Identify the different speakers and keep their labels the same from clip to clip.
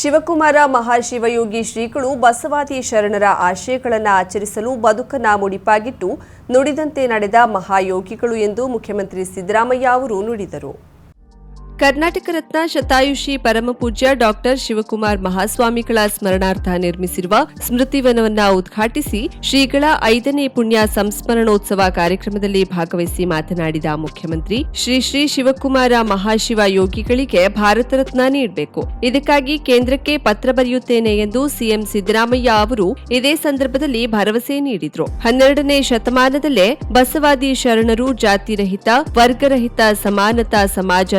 Speaker 1: ಶಿವಕುಮಾರ ಮಹಾಶಿವಯೋಗಿ ಶ್ರೀಗಳು ಬಸವಾದಿ ಶರಣರ ಆಶಯಗಳನ್ನು ಆಚರಿಸಲು ಬದುಕನ್ನ ಮುಡಿಪಾಗಿಟ್ಟು ನುಡಿದಂತೆ ನಡೆದ ಮಹಾಯೋಗಿಗಳು ಎಂದು ಮುಖ್ಯಮಂತ್ರಿ ಸಿದ್ದರಾಮಯ್ಯ ಅವರು ನುಡಿದರು. ಕರ್ನಾಟಕ ರತ್ನ ಶತಾಯುಷಿ ಪರಮಪೂಜ್ಯ ಡಾಕ್ಟರ್ ಶಿವಕುಮಾರ್ ಮಹಾಸ್ವಾಮಿಗಳ ಸ್ಮರಣಾರ್ಥ ನಿರ್ಮಿಸಿರುವ ಸ್ಮೃತಿವನವನ್ನು ಉದ್ಘಾಟಿಸಿ ಶ್ರೀಗಳ ಐದನೇ ಪುಣ್ಯ ಸಂಸ್ಮರಣೋತ್ಸವ ಕಾರ್ಯಕ್ರಮದಲ್ಲಿ ಭಾಗವಹಿಸಿ ಮಾತನಾಡಿದ ಮುಖ್ಯಮಂತ್ರಿ, ಶ್ರೀ ಶ್ರೀ ಶಿವಕುಮಾರ ಮಹಾಶಿವ ಯೋಗಿಗಳಿಗೆ ಭಾರತ ರತ್ನ ನೀಡಬೇಕು. ಇದಕ್ಕಾಗಿ ಕೇಂದ್ರಕ್ಕೆ ಪತ್ರ ಬರೆಯುತ್ತೇನೆ ಎಂದು ಸಿಎಂ ಸಿದ್ದರಾಮಯ್ಯ ಅವರು ಇದೇ ಸಂದರ್ಭದಲ್ಲಿ ಭರವಸೆ ನೀಡಿದರು. ಹನ್ನೆರಡನೇ ಶತಮಾನದಲ್ಲೇ ಬಸವಾದಿ ಶರಣರು ಜಾತಿರಹಿತ, ವರ್ಗರಹಿತ, ಸಮಾನತಾ ಸಮಾಜ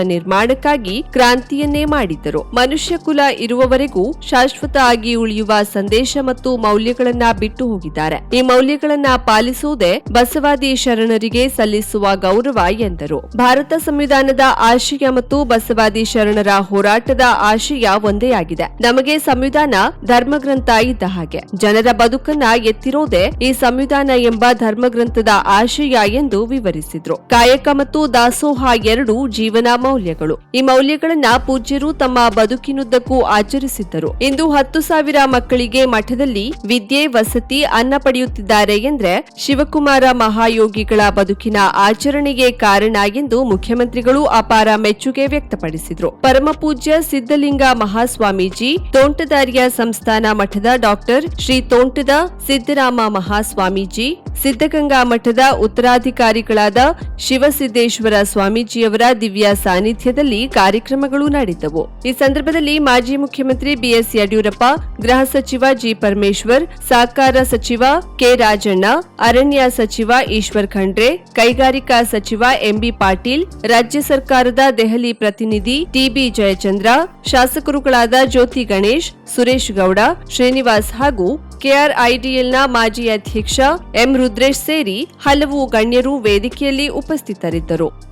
Speaker 1: ನಿರ್ಮಾಣಕ್ಕಾಗಿ ಕ್ರಾಂತಿಯನ್ನೇ ಮಾಡಿದ್ದರು. ಮನುಷ್ಯ ಕುಲ ಇರುವವರೆಗೂ ಶಾಶ್ವತ ಆಗಿ ಉಳಿಯುವ ಸಂದೇಶ ಮತ್ತು ಮೌಲ್ಯಗಳನ್ನ ಬಿಟ್ಟು ಹೋಗಿದ್ದಾರೆ. ಈ ಮೌಲ್ಯಗಳನ್ನ ಪಾಲಿಸುವುದೇ ಬಸವಾದಿ ಶರಣರಿಗೆ ಸಲ್ಲಿಸುವ ಗೌರವ ಎಂದರು. ಭಾರತ ಸಂವಿಧಾನದ ಆಶಯ ಮತ್ತು ಬಸವಾದಿ ಶರಣರ ಹೋರಾಟದ ಆಶಯ ಒಂದೇ ಆಗಿದೆ. ನಮಗೆ ಸಂವಿಧಾನ ಧರ್ಮಗ್ರಂಥ ಇದ್ದ ಹಾಗೆ. ಜನರ ಬದುಕನ್ನ ಎತ್ತಿರೋದೇ ಈ ಸಂವಿಧಾನ ಎಂಬ ಧರ್ಮಗ್ರಂಥದ ಆಶಯ ಎಂದು ವಿವರಿಸಿದ್ರು. ಕಾಯಕ ಮತ್ತು ದಾಸೋಹ ಎರಡು ಜೀವನ ಮೌಲ್ಯಗಳು. ಈ ಮೌಲ್ಯಗಳನ್ನ ಪೂಜ್ಯರು ತಮ್ಮ ಬದುಕಿನುದ್ದಕ್ಕೂ ಆಚರಿಸಿದ್ದರು. ಇಂದು ಹತ್ತು ಸಾವಿರ ಮಕ್ಕಳಿಗೆ ಮಠದಲ್ಲಿ ವಿದ್ಯೆ, ವಸತಿ, ಅನ್ನ ಪಡೆಯುತ್ತಿದ್ದಾರೆ ಎಂದ್ರೆ ಶಿವಕುಮಾರ ಮಹಾಯೋಗಿಗಳ ಬದುಕಿನ ಆಚರಣೆಗೆ ಕಾರಣ ಎಂದು ಮುಖ್ಯಮಂತ್ರಿಗಳು ಅಪಾರ ಮೆಚ್ಚುಗೆ ವ್ಯಕ್ತಪಡಿಸಿದ್ರು. ಪರಮಪೂಜ್ಯ ಸಿದ್ದಲಿಂಗ ಮಹಾಸ್ವಾಮೀಜಿ, ತೋಂಟದಾರ್ಯ ಸಂಸ್ಥಾನ ಮಠದ ಡಾಕ್ಟರ್ ಶ್ರೀ ತೋಂಟದ ಸಿದ್ದರಾಮ ಮಹಾಸ್ವಾಮೀಜಿ ಸಿದ್ದಗಂಗಾ ಮಠದ ಉತ್ತರಾಧಿಕಾರಿಗಳಾದ ಶಿವಸಿದ್ದೇಶ್ವರ ಸ್ವಾಮೀಜಿಯವರ ದಿವ್ಯ ಸಾನ್ನಿಧ್ಯದಲ್ಲಿ ಕಾರ್ಯಕ್ರಮಗಳು ನಡೆದವು. ಈ ಸಂದರ್ಭದಲ್ಲಿ ಮಾಜಿ ಮುಖ್ಯಮಂತ್ರಿ ಬಿಎಸ್ ಯಡಿಯೂರಪ್ಪ, ಗೃಹ ಸಚಿವ ಜಿ ಪರಮೇಶ್ವರ್, ಸಹಕಾರ ಸಚಿವ ಕೆ ರಾಜಣ್ಣ, ಅರಣ್ಯ ಸಚಿವ ಈಶ್ವರ್ ಖಂಡ್ರೆ, ಕೈಗಾರಿಕಾ ಸಚಿವ ಎಂಬಿ ಪಾಟೀಲ್, ರಾಜ್ಯ ಸರ್ಕಾರದ ದೆಹಲಿ ಪ್ರತಿನಿಧಿ ಟಿಬಿ ಜಯಚಂದ್ರ, ಶಾಸಕರುಗಳಾದ ಜ್ಯೋತಿ ಗಣೇಶ್, ಸುರೇಶ್ ಗೌಡ, ಶ್ರೀನಿವಾಸ್ ಹಾಗೂ ಕೆಆರ್ಐಡಿಎಲ್ನ ಮಾಜಿ ಅಧ್ಯಕ್ಷ ಎಂ ರುದ್ರೇಶ್ ಸೇರಿ ಹಲವು ಗಣ್ಯರು ವೇದಿಕೆಯಲ್ಲಿ ಉಪಸ್ಥಿತರಿದ್ದರು.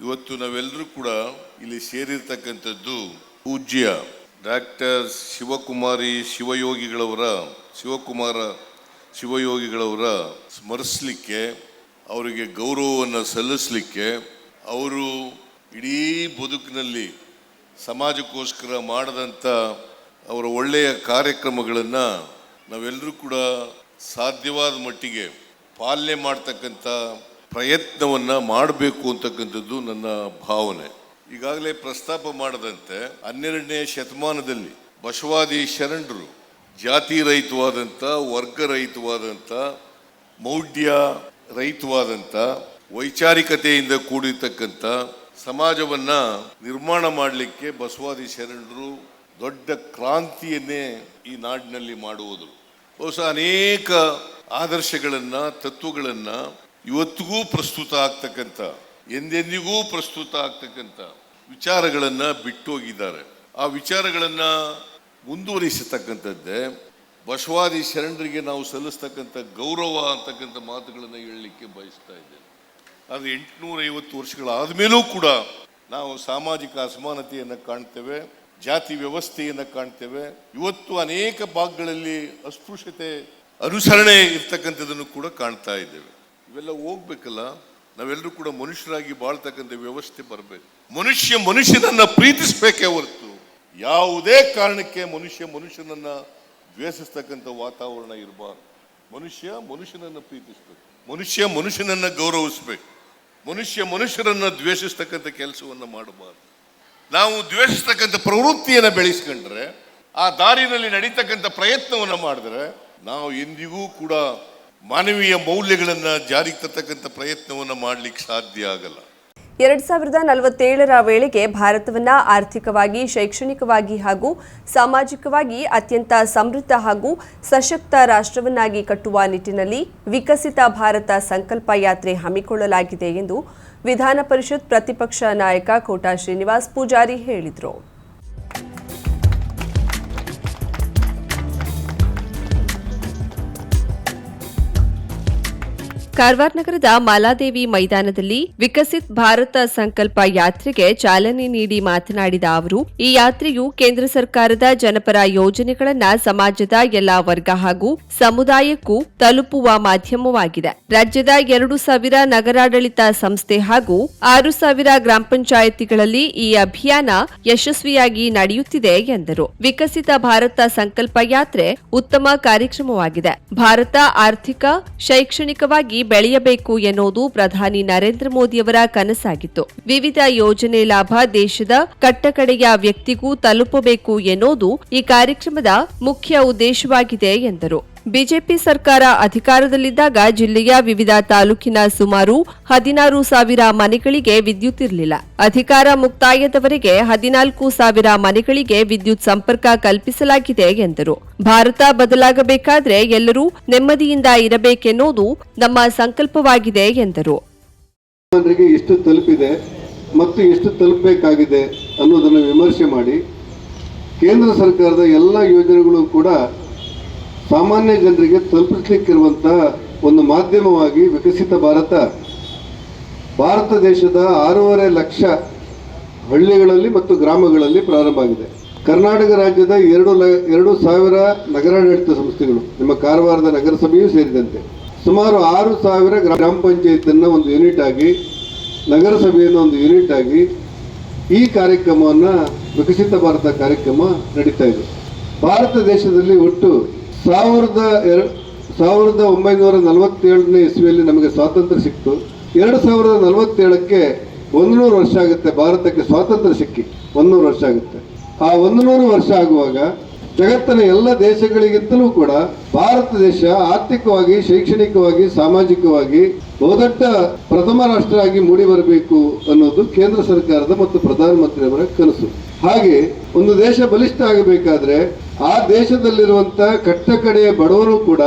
Speaker 2: ಇವತ್ತು ನಾವೆಲ್ಲರೂ ಕೂಡ ಇಲ್ಲಿ ಸೇರಿರ್ತಕ್ಕಂಥದ್ದು ಪೂಜ್ಯ ಡಾಕ್ಟರ್ ಶಿವಕುಮಾರಿ ಶಿವಯೋಗಿಗಳವರ, ಶಿವಕುಮಾರ ಶಿವಯೋಗಿಗಳವರ ಸ್ಮರಿಸಲಿಕ್ಕೆ, ಅವರಿಗೆ ಗೌರವವನ್ನು ಸಲ್ಲಿಸಲಿಕ್ಕೆ ಅವರು ಇಡೀ ಬದುಕಿನಲ್ಲಿ ಸಮಾಜಕ್ಕೋಸ್ಕರ ಮಾಡಿದಂಥ ಅವರ ಒಳ್ಳೆಯ ಕಾರ್ಯಕ್ರಮಗಳನ್ನು ನಾವೆಲ್ಲರೂ ಕೂಡ ಸಾಧ್ಯವಾದ ಮಟ್ಟಿಗೆ ಪಾಲನೆ ಮಾಡ್ತಕ್ಕಂಥ ಪ್ರಯತ್ನವನ್ನು ಮಾಡಬೇಕು ಅಂತಕ್ಕಂಥದ್ದು ನನ್ನ ಭಾವನೆ. ಈಗಾಗಲೇ ಪ್ರಸ್ತಾಪ ಮಾಡದಂತೆ ಹನ್ನೆರಡನೇ ಶತಮಾನದಲ್ಲಿ ಬಸವಾದಿ ಶರಣರು ಜಾತಿ ರಹಿತವಾದಂಥ ವರ್ಗ ರಹಿತವಾದಂಥ ಮೌಢ್ಯ ರಹಿತವಾದಂಥ, ವೈಚಾರಿಕತೆಯಿಂದ ಕೂಡಿರ್ತಕ್ಕಂಥ ಸಮಾಜವನ್ನ ನಿರ್ಮಾಣ ಮಾಡಲಿಕ್ಕೆ ಬಸವಾದಿ ಶರಣರು ದೊಡ್ಡ ಕ್ರಾಂತಿಯನ್ನೇ ಈ ನಾಡಿನಲ್ಲಿ ಮಾಡುವುದು ಬಹುಶಃ ಅನೇಕ ಆದರ್ಶಗಳನ್ನು, ತತ್ವಗಳನ್ನ ಇವತ್ತಿಗೂ ಪ್ರಸ್ತುತ ಆಗ್ತಕ್ಕಂಥ, ಎಂದೆಂದಿಗೂ ಪ್ರಸ್ತುತ ಆಗ್ತಕ್ಕಂಥ ವಿಚಾರಗಳನ್ನು ಬಿಟ್ಟು ಹೋಗಿದ್ದಾರೆ ಆ ವಿಚಾರಗಳನ್ನು ಮುಂದುವರಿಸತಕ್ಕಂಥದ್ದೇ ಬಸವಾದಿ ಶರಣರಿಗೆ ನಾವು ಸಲ್ಲಿಸ್ತಕ್ಕಂಥ ಗೌರವ ಅಂತಕ್ಕಂಥ ಮಾತುಗಳನ್ನು ಹೇಳಲಿಕ್ಕೆ ಬಯಸ್ತಾ ಇದ್ದೇನೆ. ಆದರೆ ಎಂಟುನೂರ ಐವತ್ತು ವರ್ಷಗಳಾದ ಮೇಲೂ ಕೂಡ ನಾವು ಸಾಮಾಜಿಕ ಅಸಮಾನತೆಯನ್ನು ಕಾಣ್ತೇವೆ, ಜಾತಿ ವ್ಯವಸ್ಥೆಯನ್ನು ಕಾಣ್ತೇವೆ. ಇವತ್ತು ಅನೇಕ ಭಾಗಗಳಲ್ಲಿ ಅಸ್ಪೃಶ್ಯತೆ ಅನುಸರಣೆ ಇರ್ತಕ್ಕಂಥದ್ದನ್ನು ಕೂಡ ಕಾಣ್ತಾ ಇದ್ದೇವೆ. ಇವೆಲ್ಲ ಹೋಗ್ಬೇಕಲ್ಲ, ನಾವೆಲ್ಲರೂ ಕೂಡ ಮನುಷ್ಯರಾಗಿ ಬಾಳ್ತಕ್ಕಂಥ ವ್ಯವಸ್ಥೆ ಬರಬೇಕು. ಮನುಷ್ಯ ಮನುಷ್ಯನನ್ನ ಪ್ರೀತಿಸಬೇಕೇ ಹೊರತು, ಯಾವುದೇ ಕಾರಣಕ್ಕೆ ಮನುಷ್ಯ ಮನುಷ್ಯನನ್ನ ದ್ವೇಷಿಸ್ತಕ್ಕಂಥ ವಾತಾವರಣ ಇರಬಾರ್ದು. ಮನುಷ್ಯ ಮನುಷ್ಯನನ್ನ ಪ್ರೀತಿಸ್ಬೇಕು, ಮನುಷ್ಯ ಮನುಷ್ಯನನ್ನ ಗೌರವಿಸ್ಬೇಕು, ಮನುಷ್ಯ ಮನುಷ್ಯರನ್ನ ದ್ವೇಷಿಸ್ತಕ್ಕಂಥ ಕೆಲಸವನ್ನ ಮಾಡಬಾರ್ದು. ನಾವು ದ್ವೇಷಿಸ್ತಕ್ಕಂಥ ಪ್ರವೃತ್ತಿಯನ್ನು ಬೆಳೆಸ್ಕೊಂಡ್ರೆ, ಆ ದಾರಿನಲ್ಲಿ ನಡೀತಕ್ಕಂಥ ಪ್ರಯತ್ನವನ್ನು ಮಾಡಿದ್ರೆ, ನಾವು ಎಂದಿಗೂ ಕೂಡ ಮಾನವೀಯ ಮೌಲ್ಯಗಳನ್ನು ಜಾರಿಗೆ ತರ್ತಕ್ಕಂಥ ಪ್ರಯತ್ನವನ್ನು ಮಾಡಲಿಕ್ಕೆ ಸಾಧ್ಯ ಆಗಲ್ಲ.
Speaker 1: ಎರಡ್ ಸಾವಿರದ ನಲವತ್ತೇಳರ ವೇಳೆಗೆ ಭಾರತವನ್ನ ಆರ್ಥಿಕವಾಗಿ, ಶೈಕ್ಷಣಿಕವಾಗಿ ಹಾಗೂ ಸಾಮಾಜಿಕವಾಗಿ ಅತ್ಯಂತ ಸಮೃದ್ಧ ಹಾಗೂ ಸಶಕ್ತ ರಾಷ್ಟ್ರವನ್ನಾಗಿ ಕಟ್ಟುವ ನಿಟ್ಟಿನಲ್ಲಿ ವಿಕಸಿತ ಭಾರತ ಸಂಕಲ್ಪ ಯಾತ್ರೆ ಹಮ್ಮಿಕೊಳ್ಳಲಾಗಿದೆ ಎಂದು ವಿಧಾನ ಪರಿಷತ್ ಪ್ರತಿಪಕ್ಷ ನಾಯಕ ಕೋಟಾ ಶ್ರೀನಿವಾಸ್ ಪೂಜಾರಿ ಹೇಳಿದರು. ಕಾರವಾರ ನಗರದ ಮಾಲಾದೇವಿ ಮೈದಾನದಲ್ಲಿ ವಿಕಸಿತ್ ಭಾರತ ಸಂಕಲ್ಪ ಯಾತ್ರೆಗೆ ಚಾಲನೆ ನೀಡಿ ಮಾತನಾಡಿದ ಅವರು, ಈ ಯಾತ್ರೆಯು ಕೇಂದ್ರ ಸರ್ಕಾರದ ಜನಪರ ಯೋಜನೆಗಳನ್ನ ಸಮಾಜದ ಎಲ್ಲಾ ವರ್ಗ ಹಾಗೂ ಸಮುದಾಯಕ್ಕೂ ತಲುಪುವ ಮಾಧ್ಯಮವಾಗಿದೆ. ರಾಜ್ಯದ ಎರಡು ಸಾವಿರ ನಗರಾಡಳಿತ ಸಂಸ್ಥೆ ಹಾಗೂ ಆರು ಸಾವಿರ ಗ್ರಾಮ ಪಂಚಾಯಿತಿಗಳಲ್ಲಿ ಈ ಅಭಿಯಾನ ಯಶಸ್ವಿಯಾಗಿ ನಡೆಯುತ್ತಿದೆ ಎಂದರು. ವಿಕಸಿತ ಭಾರತ ಸಂಕಲ್ಪ ಯಾತ್ರೆ ಉತ್ತಮ ಕಾರ್ಯಕ್ರಮವಾಗಿದೆ. ಭಾರತ ಆರ್ಥಿಕ, ಶೈಕ್ಷಣಿಕವಾಗಿ ಬೆಳೆಯಬೇಕು ಎನ್ನುವುದು ಪ್ರಧಾನಿ ನರೇಂದ್ರ ಮೋದಿಯವರ ಕನಸಾಗಿತ್ತು. ವಿವಿಧ ಯೋಜನೆ ಲಾಭ ದೇಶದ ಕಟ್ಟಕಡೆಯ ವ್ಯಕ್ತಿಗೂ ತಲುಪಬೇಕು ಎನ್ನುವುದು ಈ ಕಾರ್ಯಕ್ರಮದ ಮುಖ್ಯ ಉದ್ದೇಶವಾಗಿದೆ ಎಂದರು. ಬಿಜೆಪಿ ಸರ್ಕಾರ ಅಧಿಕಾರದಲ್ಲಿದ್ದಾಗ ಜಿಲ್ಲೆಯ ವಿವಿಧ ತಾಲೂಕಿನ ಸುಮಾರು ಹದಿನಾರು ಸಾವಿರ ಮನೆಗಳಿಗೆ ವಿದ್ಯುತ್ ಇರಲಿಲ್ಲ. ಅಧಿಕಾರ ಮುಕ್ತಾಯದವರೆಗೆ ಹದಿನಾಲ್ಕು ಸಾವಿರ ಮನೆಗಳಿಗೆ ವಿದ್ಯುತ್ ಸಂಪರ್ಕ ಕಲ್ಪಿಸಲಾಗಿದೆ ಎಂದರು. ಭಾರತ ಬದಲಾಗಬೇಕಾದ್ರೆ ಎಲ್ಲರೂ ನೆಮ್ಮದಿಯಿಂದ ಇರಬೇಕೆನ್ನುವುದು ನಮ್ಮ ಸಂಕಲ್ಪವಾಗಿದೆ ಎಂದರು.
Speaker 3: ಎಷ್ಟು ತಲುಪಿದೆ ಮತ್ತು ಎಷ್ಟು ತಲುಪಬೇಕಾಗಿದೆ ಅನ್ನೋದನ್ನು ವಿಮರ್ಶೆ ಮಾಡಿ ಕೇಂದ್ರ ಸರ್ಕಾರದ ಎಲ್ಲ ಯೋಜನೆಗಳು ಕೂಡ ಸಾಮಾನ್ಯ ಜನರಿಗೆ ತಲುಪಿಸ್ಲಿಕ್ಕಿರುವಂಥ ಒಂದು ಮಾಧ್ಯಮವಾಗಿ ವಿಕಸಿತ ಭಾರತ. ಭಾರತ ದೇಶದ ಆರೂವರೆ ಲಕ್ಷ ಹಳ್ಳಿಗಳಲ್ಲಿ ಮತ್ತು ಗ್ರಾಮಗಳಲ್ಲಿ ಪ್ರಾರಂಭ ಆಗಿದೆ. ಕರ್ನಾಟಕ ರಾಜ್ಯದ ಎರಡು ಲ, ಎರಡು ಸಾವಿರ ನಗರಾಡಳಿತ ಸಂಸ್ಥೆಗಳು, ನಿಮ್ಮ ಕಾರವಾರದ ನಗರಸಭೆಯೂ ಸೇರಿದಂತೆ. ಸುಮಾರು ಆರು ಸಾವಿರ ಗ್ರಾಮ ಪಂಚಾಯತನ್ನು ಒಂದು ಯೂನಿಟ್ ಆಗಿ, ನಗರಸಭೆಯನ್ನು ಒಂದು ಯೂನಿಟ್ ಆಗಿ ಈ ಕಾರ್ಯಕ್ರಮವನ್ನು ವಿಕಸಿತ ಭಾರತ ಕಾರ್ಯಕ್ರಮ ನಡೀತಾ ಇದೆ. ಭಾರತ ದೇಶದಲ್ಲಿ ಒಟ್ಟು ಸಾವಿರದ ಎರ ಸಾವಿರದ ಒಂಬೈನೂರ ನಲವತ್ತೇಳನೇ ಇಸ್ವಿಯಲ್ಲಿ ನಮಗೆ ಸ್ವಾತಂತ್ರ್ಯ ಸಿಕ್ತು. ಎರಡು ಸಾವಿರದ ನಲವತ್ತೇಳಕ್ಕೆ ಒಂದು ನೂರು ವರ್ಷ ಆಗುತ್ತೆ. ಭಾರತಕ್ಕೆ ಸ್ವಾತಂತ್ರ್ಯ ಸಿಕ್ಕಿ ಒಂದು ನೂರು ವರ್ಷ ಆಗುತ್ತೆ. ಆ ಒಂದು ನೂರು ವರ್ಷ ಆಗುವಾಗ ಜಗತ್ತಿನ ಎಲ್ಲ ದೇಶಗಳಿಗಿಂತಲೂ ಕೂಡ ಭಾರತ ದೇಶ ಆರ್ಥಿಕವಾಗಿ, ಶೈಕ್ಷಣಿಕವಾಗಿ, ಸಾಮಾಜಿಕವಾಗಿ ಬಹುದೊಡ್ಡ ಪ್ರಥಮ ರಾಷ್ಟ್ರ ಆಗಿ ಮೂಡಿ ಬರಬೇಕು ಅನ್ನೋದು ಕೇಂದ್ರ ಸರ್ಕಾರದ ಮತ್ತು ಪ್ರಧಾನಮಂತ್ರಿಯವರ ಕನಸು. ಹಾಗೆ ಒಂದು ದೇಶ ಬಲಿಷ್ಠ ಆಗಬೇಕಾದ್ರೆ ಆ ದೇಶದಲ್ಲಿರುವಂತ ಕಟ್ಟ ಕಡೆಯ ಬಡವರು ಕೂಡ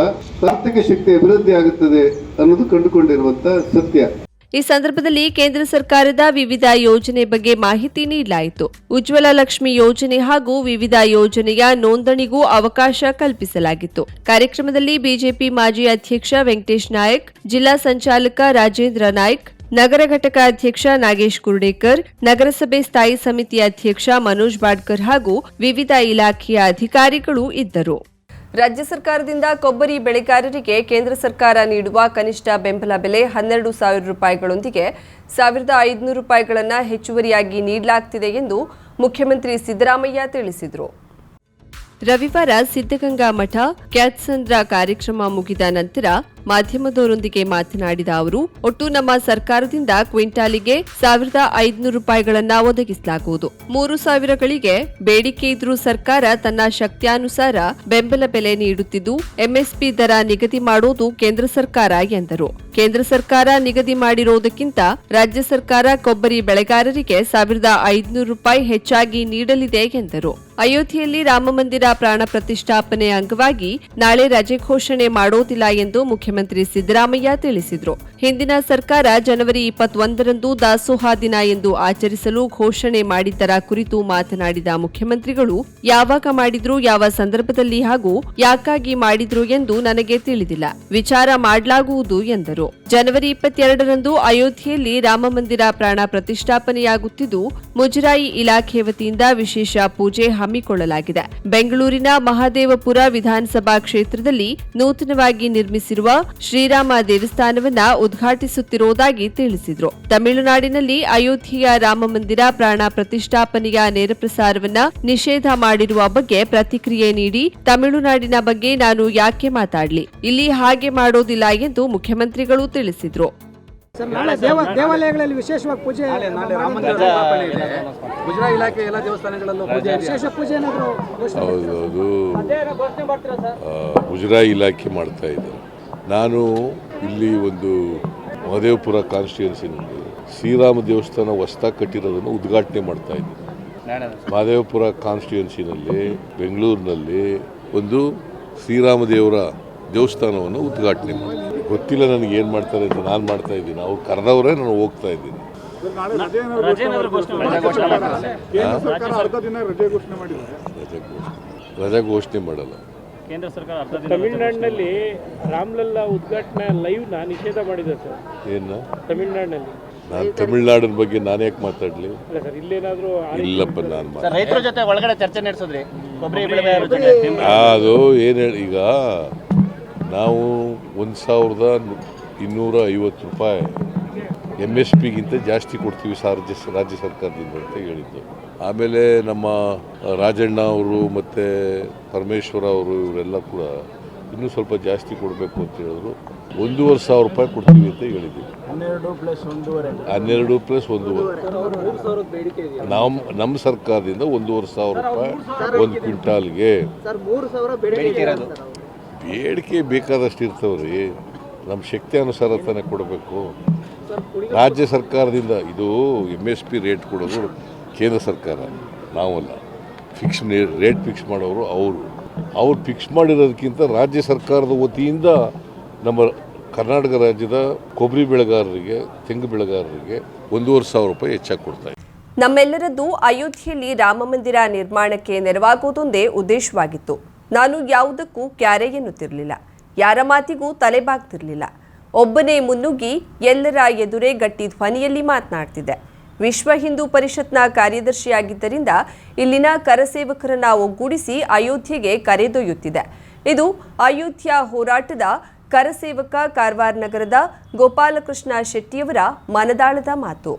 Speaker 3: ಆರ್ಥಿಕ ಶಕ್ತಿ ಅಭಿವೃದ್ಧಿ ಆಗುತ್ತದೆ ಅನ್ನೋದು ಕಂಡುಕೊಂಡಿರುವಂತ ಸತ್ಯ.
Speaker 1: ಈ ಸಂದರ್ಭದಲ್ಲಿ ಕೇಂದ್ರ ಸರ್ಕಾರದ ವಿವಿಧ ಯೋಜನೆ ಬಗ್ಗೆ ಮಾಹಿತಿ ನೀಡಲಾಯಿತು. ಉಜ್ವಲ ಲಕ್ಷ್ಮಿ ಯೋಜನೆ ಹಾಗೂ ವಿವಿಧ ಯೋಜನೆಯ ನೋಂದಣಿಗೂ ಅವಕಾಶ ಕಲ್ಪಿಸಲಾಗಿತ್ತು. ಕಾರ್ಯಕ್ರಮದಲ್ಲಿ ಬಿಜೆಪಿ ಮಾಜಿ ಅಧ್ಯಕ್ಷ ವೆಂಕಟೇಶ್ ನಾಯಕ್, ಜಿಲ್ಲಾ ಸಂಚಾಲಕ ರಾಜೇಂದ್ರ ನಾಯ್ಕ್ ನಗರ ಘಟಕ ಅಧ್ಯಕ್ಷ ನಾಗೇಶ್ ಕುರ್ಡೇಕರ್, ನಗರಸಭೆ ಸ್ಥಾಯಿ ಸಮಿತಿ ಅಧ್ಯಕ್ಷ ಮನೋಜ್ ಬಾಡ್ಕರ್ ಹಾಗೂ ವಿವಿಧ ಇಲಾಖೆಯ ಅಧಿಕಾರಿಗಳು ಇದ್ದರು. ರಾಜ್ಯ ಸರ್ಕಾರದಿಂದ ಕೊಬ್ಬರಿ ಬೆಳೆಗಾರರಿಗೆ ಕೇಂದ್ರ ಸರ್ಕಾರ ನೀಡುವ ಕನಿಷ್ಠ ಬೆಂಬಲ ಬೆಲೆ ಹನ್ನೆರಡು ಸಾವಿರ ರೂಪಾಯಿಗಳೊಂದಿಗೆ ಸಾವಿರದ ಐದುನೂರು ರೂಪಾಯಿಗಳನ್ನು ಹೆಚ್ಚುವರಿಯಾಗಿ ನೀಡಲಾಗ್ತಿದೆ ಎಂದು ಮುಖ್ಯಮಂತ್ರಿ ಸಿದ್ದರಾಮಯ್ಯ ತಿಳಿಸಿದರು. ರವಿವಾರ ಸಿದ್ಧಗಂಗಾ ಮಠ ಕ್ಯಾತ್ಸಂದ್ರ ಕಾರ್ಯಕ್ರಮ ಮುಗಿದ ನಂತರ ಮಾಧ್ಯಮದವರೊಂದಿಗೆ ಮಾತನಾಡಿದ ಅವರು, ಒಟ್ಟು ನಮ್ಮ ಸರ್ಕಾರದಿಂದ ಕ್ವಿಂಟಾಲಿಗೆ ಸಾವಿರದ ಐದುನೂರು ರೂಪಾಯಿಗಳನ್ನು ಒದಗಿಸಲಾಗುವುದು. ಮೂರು ಸಾವಿರಗಳಿಗೆ ಬೇಡಿಕೆ ಇದ್ರೂ ಸರ್ಕಾರ ತನ್ನ ಶಕ್ತ್ಯಾನುಸಾರ ಬೆಂಬಲ ಬೆಲೆ ನೀಡುತ್ತಿದ್ದು, ಎಂಎಸ್ಪಿ ದರ ನಿಗದಿ ಮಾಡೋದು ಕೇಂದ್ರ ಸರ್ಕಾರ ಎಂದರು. ಕೇಂದ್ರ ಸರ್ಕಾರ ನಿಗದಿ ಮಾಡಿರುವುದಕ್ಕಿಂತ ರಾಜ್ಯ ಸರ್ಕಾರ ಕೊಬ್ಬರಿ ಬೆಳೆಗಾರರಿಗೆ ಸಾವಿರದ ಐದುನೂರು ರೂಪಾಯಿ ಹೆಚ್ಚಾಗಿ ನೀಡಲಿದೆ ಎಂದರು. ಅಯೋಧ್ಯೆಯಲ್ಲಿ ರಾಮಮಂದಿರ ಪ್ರಾಣ ಪ್ರತಿಷ್ಠಾಪನೆ ಅಂಗವಾಗಿ ನಾಳೆ ರಜೆ ಘೋಷಣೆ ಮಾಡೋದಿಲ್ಲ ಎಂದು ಮುಖ್ಯಮಂತ್ರಿ ಸಿದ್ದರಾಮಯ್ಯ ತಿಳಿಸಿದರು. ಹಿಂದಿನ ಸರ್ಕಾರ ಜನವರಿ ಇಪ್ಪತ್ತೊಂದರಂದು ದಾಸೋಹ ದಿನ ಎಂದು ಆಚರಿಸಲು ಘೋಷಣೆ ಮಾಡಿದ್ದರ ಕುರಿತು ಮಾತನಾಡಿದ ಮುಖ್ಯಮಂತ್ರಿಗಳು, ಯಾವಾಗ ಮಾಡಿದ್ರು, ಯಾವ ಸಂದರ್ಭದಲ್ಲಿ ಹಾಗೂ ಯಾಕಾಗಿ ಮಾಡಿದ್ರು ಎಂದು ನನಗೆ ತಿಳಿದಿಲ್ಲ. ವಿಚಾರ ಮಾಡಲಾಗುವುದು ಎಂದರು. ಜನವರಿ ಇಪ್ಪತ್ತೆರಡರಂದು ಅಯೋಧ್ಯೆಯಲ್ಲಿ ರಾಮಮಂದಿರ ಪ್ರಾಣ ಪ್ರತಿಷ್ಠಾಪನೆಯಾಗುತ್ತಿದ್ದು, ಮುಜರಾಯಿ ಇಲಾಖೆ ವತಿಯಿಂದ ವಿಶೇಷ ಪೂಜೆ ಹಮ್ಮಿಕೊಳ್ಳಲಾಗಿದೆ. ಬೆಂಗಳೂರಿನ ಮಹಾದೇವಪುರ ವಿಧಾನಸಭಾ ಕ್ಷೇತ್ರದಲ್ಲಿ ನೂತನವಾಗಿ ನಿರ್ಮಿಸಿರುವ ಶ್ರೀರಾಮ ದೇವಸ್ಥಾನವನ್ನ ಉದ್ಘಾಟಿಸುತ್ತಿರುವುದಾಗಿ ತಿಳಿಸಿದರು. ತಮಿಳುನಾಡಿನಲ್ಲಿ ಅಯೋಧ್ಯೆಯ ರಾಮಮಂದಿರ ಪ್ರಾಣ ಪ್ರತಿಷ್ಠಾಪನೆಯ ನೇರ ಪ್ರಸಾರವನ್ನ ನಿಷೇಧ ಮಾಡಿರುವ ಬಗ್ಗೆ ಪ್ರತಿಕ್ರಿಯೆ ನೀಡಿ, ತಮಿಳುನಾಡಿನ ಬಗ್ಗೆ ನಾನು ಯಾಕೆ ಮಾತಾಡಲಿ? ಇಲ್ಲಿ ಹಾಗೆ ಮಾಡೋದಿಲ್ಲ ಎಂದು ಮುಖ್ಯಮಂತ್ರಿಗಳು ತಿಳಿಸಿದ್ರು.
Speaker 4: ಸರ್ ನಾಳೆ ದೇವ ದೇವಾಲಯಗಳಲ್ಲಿ ವಿಶೇಷವಾಗಿ ಪೂಜೆ
Speaker 5: ಗುಜರಾತ್ ಇಲಾಖೆ ಎಲ್ಲ ದೇವಸ್ಥಾನಗಳಲ್ಲೂ ಪೂಜೆ ಇದೆ.
Speaker 4: ವಿಶೇಷ ಪೂಜೆ ಏನಾದ್ರು
Speaker 6: ಹೌದು ಅದು ಮುಜರಾಯಿ ಇಲಾಖೆ ಮಾಡ್ತಾ ಇದ್ದಾರೆ ನಾನು ಇಲ್ಲಿ ಒಂದು ಮಹದೇವಪುರ ಕಾನ್ಸ್ಟಿಟ್ಯೂನ್ಸಿನಲ್ಲಿ ಶ್ರೀರಾಮ ದೇವಸ್ಥಾನ ಹೊಸ್ದಾಗಿ ಕಟ್ಟಿರೋದನ್ನು ಉದ್ಘಾಟನೆ ಮಾಡ್ತಾ ಇದ್ದೀನಿ. ಮಹದೇವಪುರ ಕಾನ್ಸ್ಟಿಟ್ಯೂನ್ಸಿನಲ್ಲಿ ಬೆಂಗಳೂರಿನಲ್ಲಿ ಒಂದು ಶ್ರೀರಾಮ ದೇವರ ದೇವಸ್ಥಾನವನ್ನು ಉದ್ಘಾಟನೆ ಮಾಡಿ ಗೊತ್ತಿಲ್ಲ ನನಗೆ ಏನು ಮಾಡ್ತಾರೆ ಅಂತ ನಾನು ಮಾಡ್ತಾ ಇದ್ದೀನಿ. ಅವ್ರು ಕರೆದವರೇ ನಾನು ಹೋಗ್ತಾ ಇದ್ದೀನಿ. ರಜೆ ಘೋಷಣೆ ಮಾಡಲ್ಲ.
Speaker 7: ಕೇಂದ್ರ ಸರ್ಕಾರ ಅರ್ಧ ದಿನ
Speaker 8: ತಮಿಳುನಾಡಿನಲ್ಲಿ ರಾಮ್ಲಲ್ಲಾ ಉದ್ಘಾಟನೆ ಲೈವ್ನ ನಿಷೇಧ ಮಾಡಿದೆ ಸರ್.
Speaker 6: ಏನು?
Speaker 8: ತಮಿಳುನಾಡಿನಲ್ಲಿ.
Speaker 6: ನಾನು ತಮಿಳ್ನಾಡಿನ ಬಗ್ಗೆ ನಾನು ಯಾಕೆ ಮಾತಾಡಲಿ?
Speaker 8: ಇಲ್ಲೇನಾದರೂ
Speaker 6: ಇಲ್ಲಪ್ಪ ನಾನು
Speaker 5: ಸರ್ ರೈತರ ಜೊತೆ ಒಳಗಡೆ ಚರ್ಚೆ ನಡೆಸಿದ್ರಿ.
Speaker 6: ಅದು ಏನು ಹೇಳಿ ಈಗ ನಾವು ಒಂದು ಸಾವಿರದ ಇನ್ನೂರ ಐವತ್ತು ರೂಪಾಯಿ ಎಂ ಎಸ್ ಪಿಗಿಂತ ಜಾಸ್ತಿ ಕೊಡ್ತೀವಿ ರಾಜ್ಯ ರಾಜ್ಯ ಸರ್ಕಾರದಿಂದ ಅಂತ ಹೇಳಿದ್ದು. ಆಮೇಲೆ ನಮ್ಮ ರಾಜಣ್ಣ ಅವರು ಮತ್ತು ಪರಮೇಶ್ವರ ಅವರು ಇವರೆಲ್ಲ ಕೂಡ ಇನ್ನೂ ಸ್ವಲ್ಪ ಜಾಸ್ತಿ ಕೊಡಬೇಕು ಅಂತ ಹೇಳಿದ್ರು. ಒಂದೂವರೆ ಸಾವಿರ ರೂಪಾಯಿ ಕೊಡ್ತೀವಿ ಅಂತ ಹೇಳಿದ್ವಿ
Speaker 8: ಹನ್ನೆರಡು ಪ್ಲಸ್ ಒಂದೂವರೆ.
Speaker 6: ಹನ್ನೆರಡು ಪ್ಲಸ್ ಒಂದೂವರೆ.
Speaker 8: ಬೇಡಿಕೆ ಇದೆಯಾ?
Speaker 6: ನಮ್ಮ ನಮ್ಮ ಸರ್ಕಾರದಿಂದ ಒಂದೂವರೆ ಸಾವಿರ ರೂಪಾಯಿ ಒಂದು ಕ್ವಿಂಟಾಲ್ಗೆ
Speaker 4: ಬೇಡಿಕೆ
Speaker 6: ಬೇಕಾದಷ್ಟು ಇರ್ತವ್ರಿ. ನಮ್ಮ ಶಕ್ತಿ ಅನುಸಾರ ತಾನೇ ಕೊಡಬೇಕು. ರಾಜ್ಯ ಸರ್ಕಾರದಿಂದ ಇದು ಎಂ ಎಸ್ ಪಿ ರೇಟ್ ಕೊಡೋದು ಕೇಂದ್ರ ಸರ್ಕಾರ, ನಾವಲ್ಲ. ಫಿಕ್ಸ್ ರೇಟ್ ಫಿಕ್ಸ್ ಮಾಡೋರು ಅವರು. ಅವ್ರು ಫಿಕ್ಸ್ ಮಾಡಿರೋದಕ್ಕಿಂತ ರಾಜ್ಯ ಸರ್ಕಾರದ ವತಿಯಿಂದ ನಮ್ಮ ಕರ್ನಾಟಕ ರಾಜ್ಯದ ಕೊಬ್ಬರಿ ಬೆಳೆಗಾರರಿಗೆ, ತೆಂಗು ಬೆಳೆಗಾರರಿಗೆ ಒಂದೂವರೆ ಸಾವಿರ ರೂಪಾಯಿ ಹೆಚ್ಚಾಗಿ ಕೊಡ್ತಾ.
Speaker 1: ನಮ್ಮೆಲ್ಲರದ್ದು ಅಯೋಧ್ಯೆಯಲ್ಲಿ ರಾಮ ಮಂದಿರ ನಿರ್ಮಾಣಕ್ಕೆ ನೆರವಾಗುವುದೊಂದೇ ಉದ್ದೇಶವಾಗಿತ್ತು. ನಾನು ಯಾವುದಕ್ಕೂ ಕ್ಯಾರೆ ಎನ್ನುತ್ತಿರಲಿಲ್ಲ. ಯಾರ ಮಾತಿಗೂ ತಲೆಬಾಗ್ತಿರಲಿಲ್ಲ ಒಬ್ಬನೇ ಮುನ್ನುಗ್ಗಿ ಎಲ್ಲರ ಎದುರೇ ಗಟ್ಟಿ ಧ್ವನಿಯಲ್ಲಿ ಮಾತನಾಡ್ತಿದ್ದೆ. ವಿಶ್ವ ಹಿಂದೂ ಪರಿಷತ್ನ ಕಾರ್ಯದರ್ಶಿಯಾಗಿದ್ದರಿಂದ ಇಲ್ಲಿನ ಕರಸೇವಕರನ್ನ ಒಗ್ಗೂಡಿಸಿ ಅಯೋಧ್ಯೆಗೆ ಕರೆದೊಯ್ಯುತ್ತಿದೆ ಇದು ಅಯೋಧ್ಯ ಹೋರಾಟದ ಕರಸೇವಕ ಕಾರವಾರ ನಗರದ ಗೋಪಾಲಕೃಷ್ಣ ಶೆಟ್ಟಿಯವರ ಮನದಾಳದ ಮಾತು.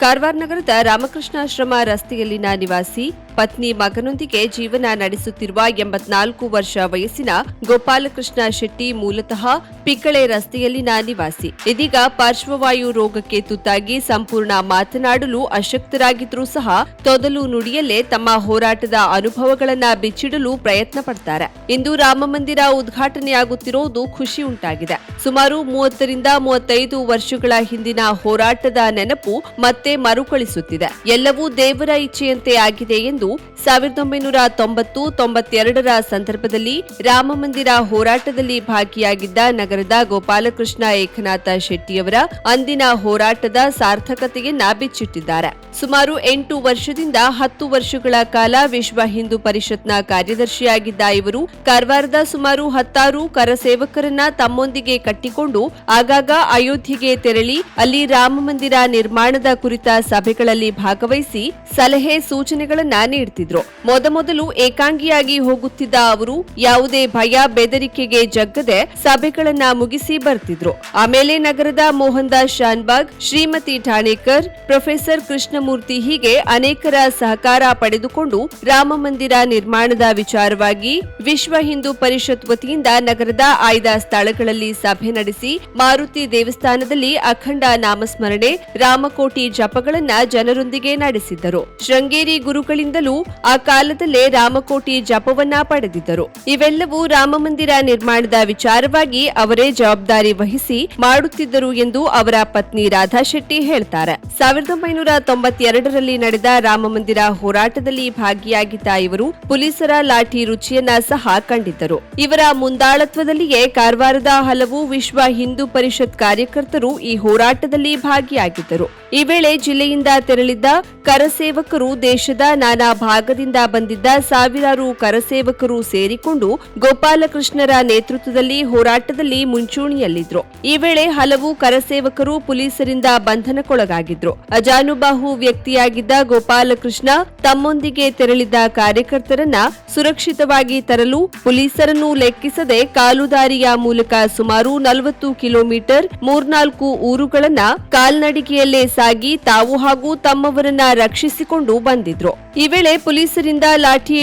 Speaker 1: ಕಾರವಾರ ನಗರದ ರಾಮಕೃಷ್ಣಾಶ್ರಮ ರಸ್ತೆಯಲ್ಲಿನ ನಿವಾಸಿ ಪತ್ನಿ ಮಗನೊಂದಿಗೆ ಜೀವನ ನಡೆಸುತ್ತಿರುವ ಎಂಬತ್ನಾಲ್ಕು ವರ್ಷ ವಯಸ್ಸಿನ ಗೋಪಾಲಕೃಷ್ಣ ಶೆಟ್ಟಿ ಮೂಲತಃ ಪಿಕ್ಕಳೆ ರಸ್ತೆಯಲ್ಲಿನ ನಿವಾಸಿ. ಇದೀಗ ಪಾರ್ಶ್ವವಾಯು ರೋಗಕ್ಕೆ ತುತ್ತಾಗಿ ಸಂಪೂರ್ಣ ಮಾತನಾಡಲು ಅಶಕ್ತರಾಗಿದ್ರೂ ಸಹ ತೊದಲು ನುಡಿಯಲ್ಲೇ ತಮ್ಮ ಹೋರಾಟದ ಅನುಭವಗಳನ್ನ ಬಿಚ್ಚಿಡಲು ಪ್ರಯತ್ನ ಪಡ್ತಾರೆ. ಇಂದು ರಾಮಮಂದಿರ ಉದ್ಘಾಟನೆಯಾಗುತ್ತಿರುವುದು ಖುಷಿ ಉಂಟಾಗಿದೆ. ಸುಮಾರು ಮೂವತ್ತರಿಂದ ಮೂವತ್ತೈದು ವರ್ಷಗಳ ಹಿಂದಿನ ಹೋರಾಟದ ನೆನಪು ಮತ್ತೆ ಮರುಕಳಿಸುತ್ತಿದೆ. ಎಲ್ಲವೂ ದೇವರ ಇಚ್ಛೆಯಂತೆ ಆಗಿದೆ ಎಂದು ಸಾವಿರದ ಒಂಬೈನೂರ ತೊಂಬತ್ತು ತೊಂಬತ್ತೆರಡರ ಸಂದರ್ಭದಲ್ಲಿ ರಾಮಮಂದಿರ ಹೋರಾಟದಲ್ಲಿ ಭಾಗಿಯಾಗಿದ್ದ ನಗರದ ಗೋಪಾಲಕೃಷ್ಣ ಏಕನಾಥ ಶೆಟ್ಟಿಯವರ ಅಂದಿನ ಹೋರಾಟದ ಸಾರ್ಥಕತೆಯನ್ನ ಬಿಚ್ಚಿಟ್ಟಿದ್ದಾರೆ ಸುಮಾರು ಎಂಟು ವರ್ಷದಿಂದ ಹತ್ತು ವರ್ಷಗಳ ಕಾಲ ವಿಶ್ವ ಹಿಂದೂ ಪರಿಷತ್ನ ಕಾರ್ಯದರ್ಶಿಯಾಗಿದ್ದ ಇವರು ಕಾರವಾರದ ಸುಮಾರು ಹತ್ತಾರು ಕರಸೇವಕರನ್ನ ತಮ್ಮೊಂದಿಗೆ ಕಟ್ಟಿಕೊಂಡು ಆಗಾಗ ಅಯೋಧ್ಯೆಗೆ ತೆರಳಿ ಅಲ್ಲಿ ರಾಮಮಂದಿರ ನಿರ್ಮಾಣದ ಕುರಿತ ಸಭೆಗಳಲ್ಲಿ ಭಾಗವಹಿಸಿ ಸಲಹೆ ಸೂಚನೆಗಳನ್ನ ನೀಡ್ತಿದ್ರು ಮೊದಮೊದಲು ಏಕಾಂಗಿಯಾಗಿ ಹೋಗುತ್ತಿದ್ದ ಅವರು ಯಾವುದೇ ಭಯ, ಬೆದರಿಕೆಗೆ ಜಗ್ಗದೆ ಸಭೆಗಳನ್ನ ಮುಗಿಸಿ ಬರ್ತಿದ್ರು. ಆಮೇಲೆ ನಗರದ ಮೋಹನ್ ದಾಸ್ ಶಾನ್ಬಾಗ್, ಶ್ರೀಮತಿ ಠಾಣೇಕರ್, ಪ್ರೊಫೆಸರ್ ಕೃಷ್ಣಮೂರ್ತಿ ಹೀಗೆ ಅನೇಕರ ಸಹಕಾರ ಪಡೆದುಕೊಂಡು ರಾಮ ಮಂದಿರ ನಿರ್ಮಾಣದ ವಿಚಾರವಾಗಿ ವಿಶ್ವ ಹಿಂದೂ ಪರಿಷತ್ ವತಿಯಿಂದ ನಗರದ ಆಯ್ದ ಸ್ಥಳಗಳಲ್ಲಿ ಸಭೆ ನಡೆಸಿ ಮಾರುತಿ ದೇವಸ್ಥಾನದಲ್ಲಿ ಅಖಂಡ ನಾಮಸ್ಮರಣೆ, ರಾಮಕೋಟಿ ಜಪಗಳನ್ನ ಜನರೊಂದಿಗೆ ನಡೆಸಿದ್ದರು. ಶೃಂಗೇರಿ ಗುರುಗಳಿಂದಲೂ ಆ ಕಾಲದಲ್ಲೇ ರಾಮಕೋಟಿ ಜಪವನ್ನ ಪಡೆದಿದ್ದರು. ಇವೆಲ್ಲವೂ ರಾಮಮಂದಿರ ನಿರ್ಮಾಣದ ವಿಚಾರವಾಗಿ ಅವರೇ ಜವಾಬ್ದಾರಿ ವಹಿಸಿ ಮಾಡುತ್ತಿದ್ದರು ಎಂದು ಅವರ ಪತ್ನಿ ರಾಧಾ ಶೆಟ್ಟಿ ಹೇಳ್ತಾರೆ. ಸಾವಿರದ ಒಂಬೈನೂರ ತೊಂಬತ್ತೆರಡರಲ್ಲಿ ನಡೆದ ರಾಮಮಂದಿರ ಹೋರಾಟದಲ್ಲಿ ಭಾಗಿಯಾಗಿದ್ದ ಇವರು ಪೊಲೀಸರ ಲಾಠಿ ರುಚಿಯನ್ನ ಸಹ ಕಂಡಿದ್ದರು. ಇವರ ಮುಂದಾಳತ್ವದಲ್ಲಿಯೇ ಕಾರವಾರದ ಹಲವು ವಿಶ್ವ ಹಿಂದೂ ಪರಿಷತ್ ಕಾರ್ಯಕರ್ತರು ಈ ಹೋರಾಟದಲ್ಲಿ ಭಾಗಿಯಾಗಿದ್ದರು. ಈ ವೇಳೆ ಜಿಲ್ಲೆಯಿಂದ ತೆರಳಿದ್ದ ಕರಸೇವಕರು ದೇಶದ ನಾನಾ ಭಾಗದಿಂದ ಬಂದಿದ್ದ ಸಾವಿರಾರು ಕರಸೇವಕರು ಸೇರಿಕೊಂಡು ಗೋಪಾಲಕೃಷ್ಣರ ನೇತೃತ್ವದಲ್ಲಿ ಹೋರಾಟದಲ್ಲಿ ಮುಂಚೂಣಿಯಲ್ಲಿದ್ರು. ಈ ವೇಳೆ ಹಲವು ಕರಸೇವಕರು ಪೊಲೀಸರಿಂದ ಬಂಧನಕ್ಕೊಳಗಾಗಿದ್ರು. ಅಜಾನುಬಾಹು ವ್ಯಕ್ತಿಯಾಗಿದ್ದ ಗೋಪಾಲಕೃಷ್ಣ ತಮ್ಮೊಂದಿಗೆ ತೆರಳಿದ್ದ ಕಾರ್ಯಕರ್ತರನ್ನ ಸುರಕ್ಷಿತವಾಗಿ ತರಲು ಪೊಲೀಸರನ್ನು ಲೆಕ್ಕಿಸದೆ ಕಾಲುದಾರಿಯ ಮೂಲಕ ಸುಮಾರು ನಲವತ್ತು ಕಿಲೋಮೀಟರ್ ಮೂರ್ನಾಲ್ಕು ಊರುಗಳನ್ನ ಕಾಲ್ನಡಿಗೆಯಲ್ಲೇ ಸಾಗಿ ತಾವು ಹಾಗೂ ತಮ್ಮವರನ್ನ ರಕ್ಷಿಸಿಕೊಂಡು ಬಂದಿದ್ರು. ಈ ವೇಳೆ ಪೊಲೀಸರಿಂದ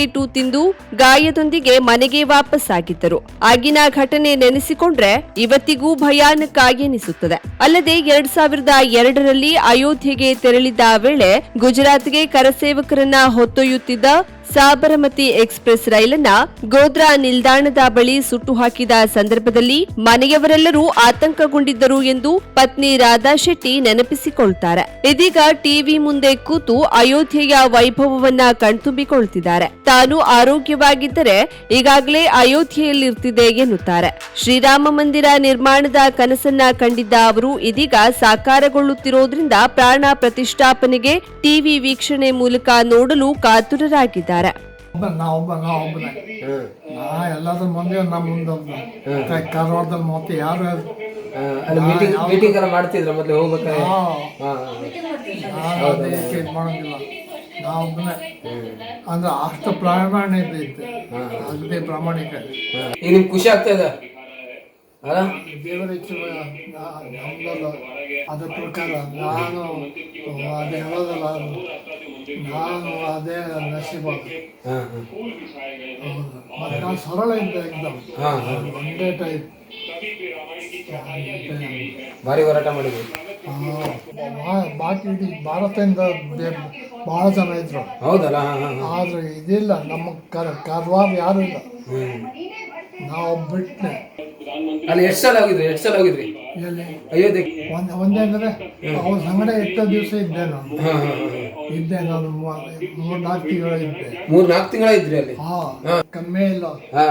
Speaker 1: ಏಟು ತಿಂದು ಗಾಯದೊಂದಿಗೆ ಮನೆಗೆ ವಾಪಸ್ಸಾಗಿದ್ದರು. ಆಗಿನ ಘಟನೆ ನೆನೆಸಿಕೊಂಡ್ರೆ ಇವತ್ತಿಗೂ ಭಯಾನಕ ಎನಿಸುತ್ತದೆ. ಅಲ್ಲದೆ ಎರಡ್ ಸಾವಿರದ ಎರಡರಲ್ಲಿ ಅಯೋಧ್ಯೆಗೆ ತೆರಳಿದ್ದ ವೇಳೆ ಗುಜರಾತ್ಗೆ ಕರಸೇವಕರನ್ನ ಹೊತ್ತೊಯ್ಯುತ್ತಿದ್ದ ಸಾಬರಮತಿ ಎಕ್ಸ್ಪ್ರೆಸ್ ರೈಲನ್ನ ಗೋದ್ರಾ ನಿಲ್ದಾಣದ ಬಳಿ ಸುಟ್ಟು ಹಾಕಿದ ಸಂದರ್ಭದಲ್ಲಿ ಮನೆಯವರೆಲ್ಲರೂ ಆತಂಕಗೊಂಡಿದ್ದರು ಎಂದು ಪತ್ನಿ ರಾಧಾ ಶೆಟ್ಟಿ ನೆನಪಿಸಿಕೊಳ್ತಾರೆ. ಇದೀಗ ಟಿವಿ ಮುಂದೆ ಕೂತು ಅಯೋಧ್ಯೆಯ ವೈಭವವನ್ನ ಕಣ್ತುಂಬಿಕೊಳ್ತಿದ್ದಾರೆ. ತಾನು ಆರೋಗ್ಯವಾಗಿದ್ದರೆ ಈಗಾಗಲೇ ಅಯೋಧ್ಯೆಯಲ್ಲಿರ್ತಿದೆ ಎನ್ನುತ್ತಾರೆ. ಶ್ರೀರಾಮ ಮಂದಿರ ನಿರ್ಮಾಣದ ಕನಸನ್ನ ಕಂಡಿದ್ದ ಅವರು ಇದೀಗ ಸಾಕಾರಗೊಳ್ಳುತ್ತಿರೋದ್ರಿಂದ ಪ್ರಾಣ ಪ್ರತಿಷ್ಠಾಪನೆಗೆ ಟಿವಿ ವೀಕ್ಷಣೆ ಮೂಲಕ ನೋಡಲು ಕಾತುರರಾಗಿದ್ದಾರೆ.
Speaker 7: ಒಬ್ಬ ನಾ ಒಬ್ಬ ನಾ ಒಬ್ಬನೇ ನಾ. ಎಲ್ಲಾದ್ರ ಮುಂದೆ ನಮ್ಮ ಮುಂದೆ ಒಬ್ಬ ಕಾರವಾರದಲ್ಲಿ ಮತ್ತೆ ಯಾರು
Speaker 4: ಮೀಟಿಂಗ್ ಎಲ್ಲ ಮಾಡ್ತಿದ್ರ ಮೊದ್ಲು ಹೋಗ್ಬೇಕಾದ್ರೆ
Speaker 7: ಹಾ,
Speaker 4: ಹಾ
Speaker 7: ನಾನು ಅದಕ್ಕೆ ಇದು ಮಾಡೋಂಗಿಲ್ಲ. ನಾ ಒಬ್ಬನೇ. ಅಂದ್ರೆ ಅಷ್ಟು ಪ್ರಾಮಾಣಿಕ ಇದ್ದೆ ಅಗದಿ ಪ್ರಾಮಾಣಿಕ
Speaker 4: ಈಗ ನಿಮ್ಗೆ ಖುಷಿ ಆಗ್ತಾ ಇದೆ? ಅಲ್ಲ?
Speaker 7: ದೇವರ ಅಂದಲ್ಲ ಅದರ ಪ್ರಕಾರ ನಾನು ಅದೇ ಹೇಳೋದಲ್ಲ ನಾನು ಅದೇ ನಸೀಬ
Speaker 4: ಹಾ
Speaker 7: ಮತ್ತೆ ನಾನು ಸರಳ ಇದ್ದೆ ಎಕ್ಸಾಮ್
Speaker 4: ಹಾ
Speaker 7: ಒಂದೇ ಟೈಪ್
Speaker 4: ಭಾರಿ ಹೋರಾಟ ಮಾಡಿದ್ವಿ
Speaker 7: ಬಾಕಿ ಇಡೀ ಭಾರತದಿಂದ ಬಹಳ ಜನ ಇದ್ರು.
Speaker 4: ಹೌದಲ್ಲ?
Speaker 7: ಆದ್ರೆ ಇದಿಲ್ಲ. ನಮ್ಮ ಕರ್- ಕಾರವಾರ ಯಾರು ಇಲ್ಲ. ನಾವು ಬಿಟ್ಟೆ
Speaker 4: ಅಲ್ಲಿ ಎಷ್ಟು ಸಲ ಹೋಗಿದ್ರಿ? ಎಷ್ಟು ಸಲ ಹೋಗಿದ್ರಿ?
Speaker 7: ಎಲ್ಲಿ
Speaker 4: ಅಯೋಧ್ಯೆ
Speaker 7: ಒಂದ್ ಒಂದೇ ಅಂದ್ರೆ ಅವ್ರ ಸಂಗಡ ಎಷ್ಟೋ ದಿವಸ ಇದ್ದೆ ನಾನು.
Speaker 4: ಹಾ ಹಾ ಹಾ
Speaker 7: ಇದ್ದೆ ನಾನು ಮೂರ್ ನಾಲ್ಕು ತಿಂಗಳು ಇದ್ದೆ.
Speaker 4: ಮೂರ್ ನಾಲ್ಕು ತಿಂಗಳ ಇದ್ರಿ ಅಲ್ಲಿ?
Speaker 7: ಹಾ ಕಮ್ಮಿ ಇಲ್ಲ
Speaker 4: ಹಾ.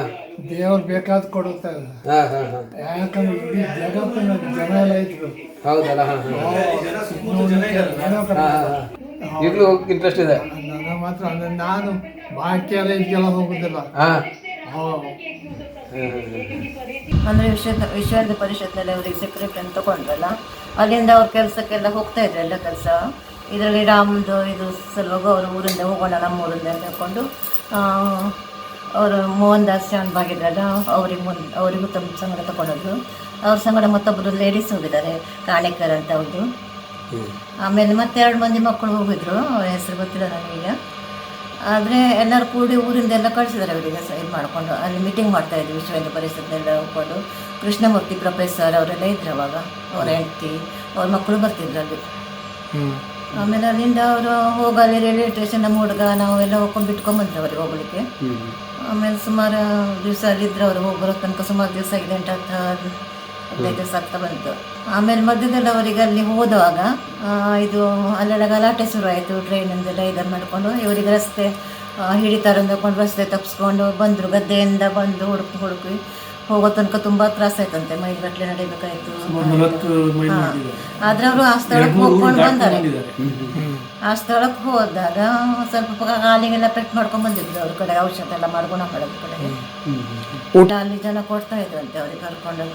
Speaker 7: ದೇವ್ರು ಬೇಕಾದ್ ಕೊಡುತ್ತೆ.
Speaker 4: ಹಾ ಹಾ ಹಾ.
Speaker 7: ಯಾಕಂದ್ರೆ ಇಡೀ ಜಗತ್ತಿನ ಜನ ಎಲ್ಲ ಇದ್ರು.
Speaker 4: ಹೌದಲ್ಲ ಹಾ ಹಾ.
Speaker 7: ನೋಡ್ಲಿಕ್ಕೆ ಏನೋ ಕಡೆ.
Speaker 4: ಹಾ ಹಾ ಈಗಲೂ ಹೋಗಕ್ಕೆ ಇಂಟ್ರೆಸ್ಟ್ ಇದೆ?
Speaker 7: ನನಗೆ ಮಾತ್ರ ಅಂದ್ರೆ ನಾನು ಬಾಕಿ ಎಲ್ಲ ಇದಕ್ಕೆಲ್ಲ ಹೋಗುದಿಲ್ಲ.
Speaker 4: ಹಾ.
Speaker 7: ಹಾ.
Speaker 9: ಅಂದರೆ ವಿಶ್ವ ವಿಶ್ವ ಪರಿಷತ್ನಲ್ಲಿ ಅವ್ರಿಗೆ ಸೆಕ್ರೆಟರಿ ಅಂತ ತಗೊಂಡ್ರಲ್ಲ ಅಲ್ಲಿಂದ ಅವ್ರ ಕೆಲಸಕ್ಕೆಲ್ಲ ಹೋಗ್ತಾ ಇದ್ರು ಎಲ್ಲ ಕೆಲಸ. ಇದರಲ್ಲಿ ರಾಮ್ದು ಇದು ಸಲುವಾಗ ಅವರು ಊರಿಂದ ಹೋಗೋಣ ನಮ್ಮ ಊರಿಂದ ಅಂತ ಹೇಳ್ಕೊಂಡು ಅವರು ಮೋಹನ್ ದಾಸ್ ಶಾನ್ ಬಾಗಿದ್ರಲ್ಲ ಅವ್ರಿಗೆ ಮುಂದೆ ಅವರಿಗೂ ತಮ್ಮ ಸಂಗಡ ತಗೊಳ್ಳೋದು ಅವ್ರ ಸಂಗಡ ಮತ್ತೊಬ್ಬರು ಲೇಡೀಸ್ ಹೋಗಿದ್ದಾರೆ ಕಾಣಿಕರ್ ಅಂತ ಅವ್ರದ್ದು ಆಮೇಲೆ ಮತ್ತೆ ಎರಡು ಮಂದಿ ಮಕ್ಕಳು ಹೋಗಿದ್ರು ಅವ್ರ ಹೆಸರು ಗೊತ್ತಿಲ್ಲ ನನಗೀಗ. ಆದರೆ ಎಲ್ಲರೂ ಕೂಡಿ ಊರಿಂದ ಎಲ್ಲ ಕಳಿಸಿದ್ದಾರೆ ಅವರಿಗೆ ಇದು ಮಾಡಿಕೊಂಡು. ಅಲ್ಲಿ ಮೀಟಿಂಗ್ ಮಾಡ್ತಾ ಇದ್ವಿ ವಿಶ್ವ ಹಿಂದೂ ಪರಿಷತ್ನೆಲ್ಲ ಹೋಗ್ಕೊಂಡು. ಕೃಷ್ಣಮೂರ್ತಿ ಪ್ರೊಫೆಸರ್ ಅವರೆಲ್ಲ ಇದ್ರು ಅವಾಗ ಅವ್ರ ಹೆಂಡತಿ ಅವ್ರ ಮಕ್ಕಳು ಬರ್ತಿದ್ರು ಅಲ್ಲಿ. ಆಮೇಲೆ ಅಲ್ಲಿಂದ ಅವರು ಹೋಗಲ್ಲಿ ರೈಲ್ವೆ ಸ್ಟೇಷನ್ ನಮ್ಮ ಹುಡುಗ ನಾವೆಲ್ಲ ಹೋಗ್ಕೊಂಡು ಬಿಟ್ಕೊಂಡ್ಬಂದ್ರು ಅವ್ರಿಗೆ ಹೋಗ್ಲಿಕ್ಕೆ. ಆಮೇಲೆ ಸುಮಾರು ದಿವಸ ಅಲ್ಲಿದ್ರು ಅವ್ರು ಹೋಗ್ಬರೋ ತನಕ ಸುಮಾರು ದಿವಸ ಆಗಿದೆ ಎಂಟು ಹತ್ತು ಹದಿನೈದು ಸತ್ತ ಆಗ್ತಾ ಬಂತು. ಆಮೇಲೆ ಮಧ್ಯದಲ್ಲಿ ಅವರಿಗೆ ಅಲ್ಲಿ ಹೋದವಾಗ ಇದು ಅಲ್ಲೆಲ್ಲ ಗಲಾಟೆ ಶುರು ಆಯಿತು ಟ್ರೈನಿಂದೆಲ್ಲ ಇದನ್ನು ಮಾಡಿಕೊಂಡು ಇವರಿಗೆ ರಸ್ತೆ ಹಿಡಿತಾರೆ ಅಂದ್ಕೊಂಡು ರಸ್ತೆ ತಪ್ಪಿಸ್ಕೊಂಡು ಬಂದರು. ಗದ್ದೆಯಿಂದ ಬಂದು ಹುಡುಕಿ ಹುಡುಕಿ ಹೋಗೋ ತನಕ ತುಂಬಾ ತ್ರಾಸ ಆಯ್ತಂತೆ. ಮೈಲ್ಗಟ್ಲೆ ನಡಿಬೇಕಾಯ್ತು. ಹಾ. ಆದ್ರೆ ಅವರು ಆ ಸ್ಥಳಕ್ಕೆ ಹೋಗ್ಕೊಂಡು ಬಂದಾರೆ. ಆ ಸ್ಥಳಕ್ಕೆ ಹೋದಾಗ ಸ್ವಲ್ಪ ಕಾಲಿಗೆಲ್ಲ ಪೆಟ್ ಮಾಡ್ಕೊಂಡು ಬಂದಿದ್ರು ಅವ್ರ ಕಡೆ. ಔಷಧ ಎಲ್ಲ ಮಾಡ್ಕೊಂಡು ಕಡೆ ಕಡೆಗೆ ಊಟ ಅಲ್ಲಿ ಜನ ಕೊಡ್ತಾ ಇದ್ರಂತೆ ಅವ್ರಿಗೆ ಕರ್ಕೊಂಡು.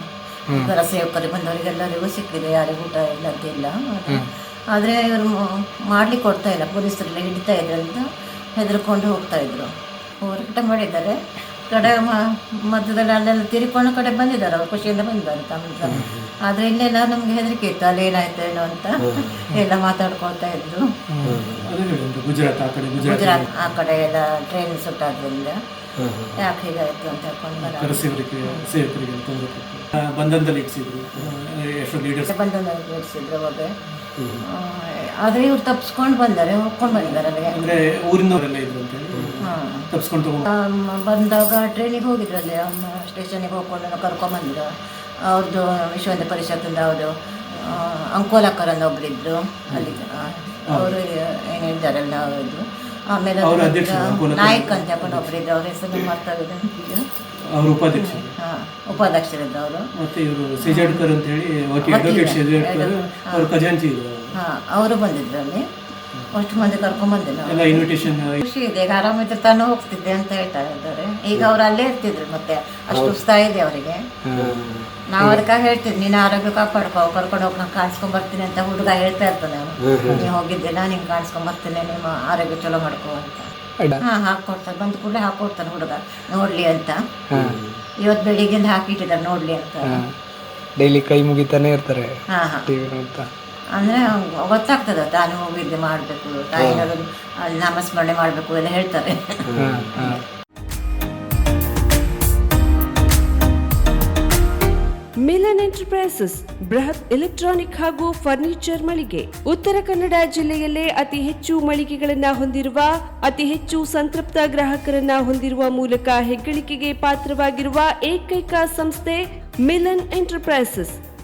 Speaker 9: ಇತರ ಸೇವಕರು ಬಂದವರಿಗೆಲ್ಲರಿಗೂ ಸಿಕ್ಕಿದೆ ಯಾರಿಗೂ ಊಟ ಇಲ್ಲ ಅಂತಿಲ್ಲ ಆದರೆ ಇವರು ಮಾಡ್ಲಿಕ್ಕೆ ಕೊಡ್ತಾ ಇಲ್ಲ ಪೊಲೀಸರೆಲ್ಲ ಹಿಡಿತಾ ಇದ್ರಂತ ಹೆದರ್ಕೊಂಡು ಹೋಗ್ತಾ ಇದ್ರು. ಹೋರಾಟ ಮಾಡಿದ್ದಾರೆ. ಕಡೆ ಮ- ಮಧ್ಯದಲ್ಲಿ ಅಲ್ಲೆಲ್ಲ ತಿರುಕೊಂಡು ಕಡೆ ಬಂದಿದ್ದಾರೆ ಅವ್ರು ಖುಷಿಯಿಂದ ಬಂದಿದ್ದಾರೆ ತಮ್ಮ ಆದರೆ ಇಲ್ಲೆಲ್ಲ ನಮ್ಗೆ ಹೆದರಿಕೆ ಇತ್ತು ಅಲ್ಲಿ ಏನಾಯ್ತು ಏನೋ ಅಂತ ಎಲ್ಲ ಮಾತಾಡ್ಕೊಳ್ತಾ ಇದ್ರು.
Speaker 8: ಗುಜರಾತ್ ಆ ಕಡೆ
Speaker 9: ಗುಜರಾತ್ ಆ ಕಡೆ ಎಲ್ಲ ಟ್ರೈನ್ ಸುಟ್ಟಾದ್ರಿಂದ. ಯಾಕೆ ಹೀಗಾಯ್ತು ಅಂತ ಹೇಳ್ಕೊಂಡು
Speaker 8: ಬಂಧನದಲ್ಲಿ
Speaker 9: ಅವಾಗ. ಆದರೆ ಇವ್ರು ತಪ್ಪಿಸ್ಕೊಂಡು ಬಂದಾರೆ ಹೋಗ್ಕೊಂಡು ಬಂದಿದ್ದಾರೆ
Speaker 8: ಊರಿನವರೆಲ್ಲ ಇದ್ರು ಅಂತ ಹೇಳಿ. ತಪ್ಸ್ಕೊಂಡು ತಗೊಂಡು
Speaker 9: ಬಂದಾಗ ಟ್ರೈನಿಗೆ ಹೋಗಿದ್ರು ಅಲ್ಲಿ ಸ್ಟೇಷನಿಗೆ ಹೋಗ್ಕೊಂಡು ಕರ್ಕೊಂಬಂದ್ರು ಅವ್ರದ್ದು ವಿಶ್ವವಿದ್ಯ ಪರಿಷತ್ತಿಂದ ಅವರು ಅಂಕೋಲಕ್ಕರ್ ಅಂತ ಒಬ್ಬರಿದ್ದರು ಅಲ್ಲಿ ಅವರು ಏನು ಹೇಳಿದಾರಲ್ಲ ಅವರದ್ದು ಆಮೇಲೆ. ನಾಯಕ್ ಅಂತ ಹಾಕೊಂಡು ಒಬ್ಬರಿದ್ದರು ಅವ್ರ ಹೆಸರು ಮಾಡ್ತಾ ಇದ್ದಾರೆ
Speaker 8: ಅವ್ರ ಉಪಾಧ್ಯಕ್ಷರು.
Speaker 9: ಹಾಂ ಉಪಾಧ್ಯಕ್ಷರಿದ್ದು ಅವರು.
Speaker 8: ಮತ್ತೆ ಇವರು ಸಿಜಾಡ್ಕರ್ ಅಂತ ಹೇಳಿ ವಕೀಲ್ ಅವ್ರ ಖಜಾಂಚಿ
Speaker 9: ಹಾಂ ಅವರು ಬಂದಿದ್ರು ಅಲ್ಲಿ. ಅಷ್ಟು ಮಂದಿ ಕರ್ಕೊಂಬಂದಿಲ್ಲ
Speaker 8: ಎಲ್ಲ ಇನ್ವಿಟೇಷನ್
Speaker 9: ಖುಷಿ ಇದೆ ಈಗ ಆರಾಮಿದ್ರೆ ತಾನು ಹೋಗ್ತಿದ್ದೆ ಅಂತ ಹೇಳ್ತಾ ಇದ್ದಾರೆ ಈಗ ಅವ್ರು ಅಲ್ಲೇ ಇರ್ತಿದ್ರು ಮತ್ತೆ ಅಷ್ಟು ಉತ್ಸಾಹ ಇದೆ ಅವರಿಗೆ. ನಾವು ಅದಕ್ಕಾಗಿ ಹೇಳ್ತಿದ್ವಿ ನೀನು ಆರೋಗ್ಯ ಕಾಪಾಡ್ಕೋ ಕರ್ಕೊಂಡು ಹೋಗಿ ನಾನು ಕಾಣಿಸ್ಕೊಂಡ್ ಬರ್ತೀನಿ ಅಂತ ಹುಡುಗ ಹೇಳ್ತಾ ಇರ್ತಾನೆ ಅವನು. ಹೋಗಿದ್ದೆ ನಾನು ನಿಂಗೆ ಕಾಣಿಸ್ಕೊಂಡ್ ಬರ್ತೇನೆ ನಿಮ್ಮ ಆರೋಗ್ಯ ಚಲೋ ಮಾಡ್ಕೋ ಅಂತ. ಹಾ ಹಾಕೊಡ್ತಾರೆ ಬಂದ ಕೂಡಲೇ ಹಾಕೊಡ್ತಾನೆ ಹುಡುಗ ನೋಡ್ಲಿ ಅಂತ. ಇವತ್ತು ಬೆಳಿಗ್ಗೆಯಿಂದ ಹಾಕಿಟ್ಟಿದ್ದಾರೆ ನೋಡ್ಲಿ ಅಂತ.
Speaker 4: ಡೈಲಿ ಕೈ ಮುಗಿತಾನೆ ಇರ್ತಾರೆ
Speaker 9: ಹಾ ಹಾ.
Speaker 4: ಟಿವಿ ನೋಡ್ತಾ
Speaker 9: ಅಂದ್ರೆ ಗೊತ್ತಾಗ್ತದೆ ತಾನು ಹೋಗಿದ್ದೆ ಮಾಡಬೇಕು ತಾಯಿಗಳು ಅಲ್ಲಿ ನಾಮಸ್ಮರಣೆ ಮಾಡಬೇಕು ಎಲ್ಲ ಹೇಳ್ತಾರೆ.
Speaker 1: ಮಿಲನ್ ಎಂಟರ್ಪ್ರೈಸಸ್ ಬೃಹತ್ ಎಲೆಕ್ಟ್ರಾನಿಕ್ ಹಾಗೂ ಫರ್ನಿಚರ್ ಮಳಿಗೆ. ಉತ್ತರ ಕನ್ನಡ ಜಿಲ್ಲೆಯಲ್ಲೇ ಅತಿ ಹೆಚ್ಚು ಮಳಿಗೆಗಳನ್ನ ಹೊಂದಿರುವ ಅತಿ ಹೆಚ್ಚು ಸಂತೃಪ್ತ ಗ್ರಾಹಕರನ್ನ ಹೊಂದಿರುವ ಮೂಲಕ ಹೆಗ್ಗಳಿಕೆಗೆ ಪಾತ್ರವಾಗಿರುವ ಏಕೈಕ ಸಂಸ್ಥೆ ಮಿಲನ್ ಎಂಟರ್ಪ್ರೈಸಸ್.